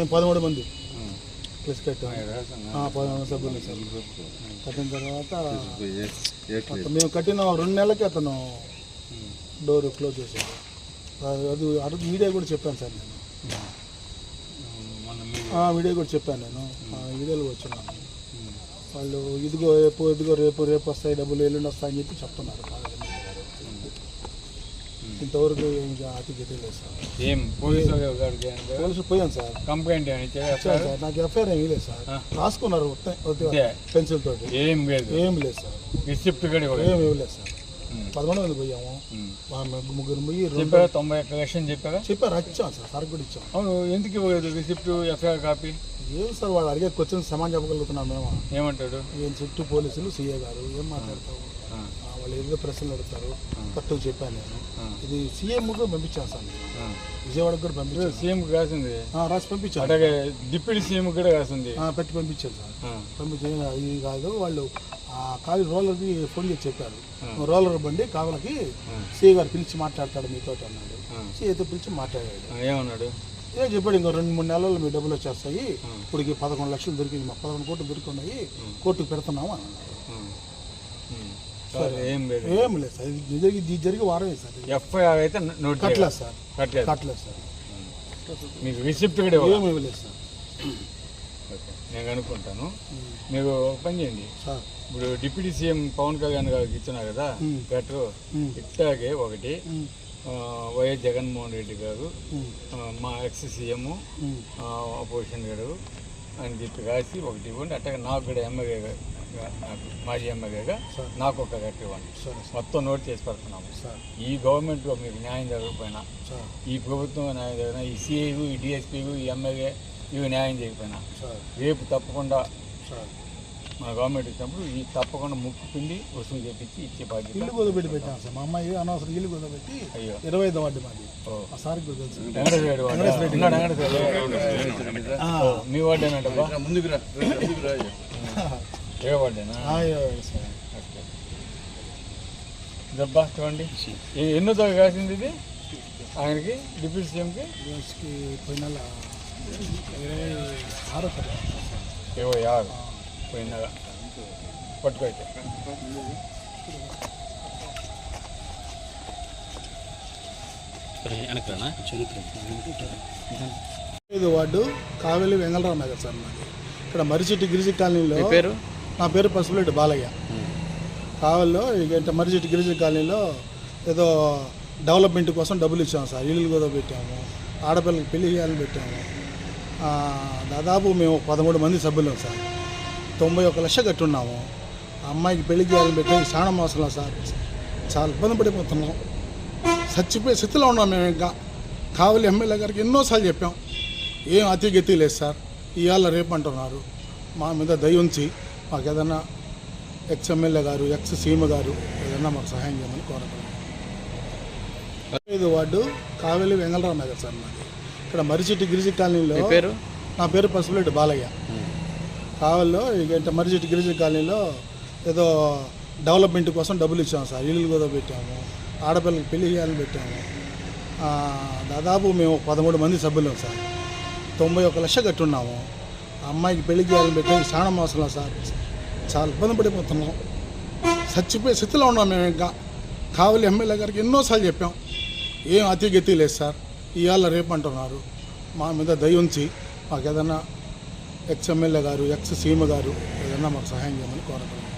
మేము పదమూడు మంది. ప్లస్ కట్టాం పదమూడు సభ్యులు. సార్ కట్టిన తర్వాత మేము కట్టిన రెండు నెలలకి అతను డోర్ క్లోజ్ చేశాడు. అది అది మీడియా కూడా చెప్పాను సార్ నేను. మీడియా కూడా చెప్పాను నేను. వీడియోలో వచ్చినాను వాళ్ళు ఇదిగో రేపు ఇదిగో రేపు రేపు వస్తాయి డబ్బులు ఎల్లుండి వస్తాయని చెప్పి చెప్తున్నారు. ఇంతవరకు ఇంకా అతి గతి లేదు సార్. ఏం? పోలీసు పోలీసులు పోయాను సార్. Complaint sir? నాకు ఎఫ్ఐఆర్ ఏమీ లేదు సార్. రాసుకున్నారు. పెన్సిల్ తోటి. ఏం లేదు. ఏం లేదు సార్. రిసిప్ట్. ఏం ఇవ్వలేదు సార్. ఉమ్. పదకొండు మంది పోయాము. ముగ్గురు పోయి చెప్పారా? తొంభై ఒక్క లక్షలు చెప్పారా? చెప్పారు. ఇచ్చాం సార్. సార్ కూడా ఇచ్చాం. అవును. ఎందుకు ఇవ్వలేదు? Receipt FIR copy? ఏం సార్ వాళ్ళు అడిగే క్వశ్చన్ సమాధానం చెప్పగలుగుతున్నాం మేము? ఏమంటాడు? ఏం చుట్టూ పోలీసులు సీఏ గారు ఏం ఆ, వాళ్ళు ఏదో ప్రశ్నలు అడుగుతారు. కరెక్ట్గా చెప్పాను నేను. ఇది సీఎం కూడా పంపించాను సార్ నేను. విజయవాడకు కూడా పంపించాను. సీఎం కాసింది రాసి పంపించాను. అలాగే డిప్యూటీ సీఎం కూడా కాసింది పెట్టి పంపించాను సార్. పంపించి ఇది కాదు. వాళ్ళు ఆ కాలి రోలర్కి ఫోన్ చేసి చెప్పారు. రోలర్ బండి కావలకి సీఏ గారు పిలిచి మాట్లాడతాడు మీతో అన్నాడు. సీఏతో పిలిచి మాట్లాడాడు. ఏమన్నాడు? ఏ చెప్పాడు ఇంకో రెండు మూడు నెలల్లో మీ డబ్బులు వచ్చేస్తాయి. ఇప్పటికి పదకొండు లక్షలు దొరికింది. మా పదకొండు కోట్లు దొరికినాయి కోర్టుకు పెడుతున్నాము అని అన్నాడు. సరే ఏం లేదు. ఏం లేదు సార్. ఇది జరిగి ఇది జరిగి వారమే సార్. ఎఫ్ఐఆర్ అయితే నోట్ కట్టలేదు సార్. కట్టలేదు. కట్టలేదు సార్. మీకు రిసిప్ట్ కూడా ఏమి ఇవ్వలేదు సార్. ఓకే. నేను కనుక్కుంటాను మీరు ఒక పని చేయండి. సార్. ఇప్పుడు డిప్యూటీ సీఎం పవన్ కళ్యాణ్ గారికి ఇచ్చినా కదా. లెటర్. ఇట్లాగే ఒకటి వైఎస్ జగన్మోహన్ రెడ్డి గారు మా ఎక్స్ సీఎం. అపోజిషన్ గారు అని చెప్పి రాసి ఒకటి ఇవ్వండి. అట్టగా నాకు కూడా ఎమ్మెల్యే నాకు మాజీ ఎమ్మెల్యేగా నాకు ఒక కట్టి ఇవ్వండి. సరే మొత్తం నోట్ చేసి పెడుతున్నాము. సార్. ఈ గవర్నమెంట్లో మీకు న్యాయం జరగకపోయినా ఈ ప్రభుత్వం న్యాయం జరిగినా ఈ సిఐలు ఈ డిఎస్పీలు ఈ ఎమ్మెల్యే ఇవి న్యాయం చేయకపోయినా రేపు తప్పకుండా మన గవర్నమెంట్ ఇచ్చినప్పుడు ఈ తప్పకుండా ముక్కు పిండి వసూలు చేపించి ఇచ్చే బాధ్యత ఇల్లు కుదబెట్టి పెట్టాం సార్. మా అమ్మాయి అనవసరం ఇల్లు కుదబెట్టి అయ్యో. ఇరవై ఐదు వార్డు మాది. మీ ముందుకు రా ముందుకు రా దబ్బా చూడండి. ఏ- ఎన్నో తరగతి కాసింది ఇది? ఆయనకి డిప్యూటీ సీఎంకి? పోయిన నెల ఇరవై ఆరో ఇరవై ఆరు. పోయిన నెల. పట్టుకో అయితే ఐదు వార్డు కావేలి వెంగళరావు నగర్ సార్ మాది. ఇక్కడ మరిచెట్టు గిరిజి కాలనీలో పేరు? నా పేరు పసుపులెడ్డి బాలయ్య. కావల్లో ఇక మరిచెట్టు గిరిజన కాలనీలో ఏదో డెవలప్మెంట్ కోసం డబ్బులు ఇచ్చాము సార్. ఇల్లు కూడా పెట్టాము ఆడపిల్లకి పెళ్ళి చేయాలని పెట్టాము. దాదాపు మేము పదమూడు మంది సభ్యులం సార్. తొంభై ఒక లక్ష కట్టున్నాము. ఆ అమ్మాయికి పెళ్ళి చేయాలని పెట్టి చాలా మోసంలో సార్. చాలా ఇబ్బంది పడిపోతున్నాం. చచ్చిపోయే స్థితిలో ఉన్నాం మేము ఇంకా. కావలి ఎమ్మెల్యే గారికి ఎన్నోసార్లు చెప్పాం. ఏం అతి గతి లేదు సార్. ఇవాళ రేపు అంటున్నారు. మా మీద దయ ఉంచి మాకు ఏదైనా ఎక్స్ ఎమ్మెల్యే గారు ఎక్స్ సీఎం గారు ఏదైనా మాకు సహాయం చేయమని కోరుతున్నాం ఐదు వార్డు కావేలి వెంగళరావు నగర్ సార్ మాది. ఇక్కడ మరిచెట్టు గిరిజి కాలనీలో పేరు? నా పేరు పసుపులెడ్డి బాలయ్య. కావల్లో ఇక మరిచెట్టు గిరిజి కాలనీలో ఏదో డెవలప్మెంట్ కోసం డబ్బులు ఇచ్చాము సార్. ఇల్లు కూడా పెట్టాము ఆడపిల్లకి పెళ్ళి చేయాలని పెట్టాము. దాదాపు మేము పదమూడు మంది సభ్యులం సార్. తొంభై ఒక లక్ష కట్టున్నాము. అమ్మాయికి పెళ్ళి చేయాలని పెట్టి శ్రావణ మాసంలో సార్. చాలా ఇబ్బంది పడిపోతున్నాం. చచ్చిపోయే స్థితిలో ఉన్నాం మేము ఇంకా. కావలి ఎమ్మెల్యే గారికి ఎన్నోసార్లు చెప్పాం. ఏం అతి గతి లేదు సార్. ఇవాళ రేపు అంటున్నారు. మా మీద దయ ఉంచి మాకు ఏదైనా ఎక్స్ ఎమ్మెల్యే గారు ఎక్స్ సీఎం గారు ఏదైనా మాకు సహాయం చేయమని కోరుతున్నాం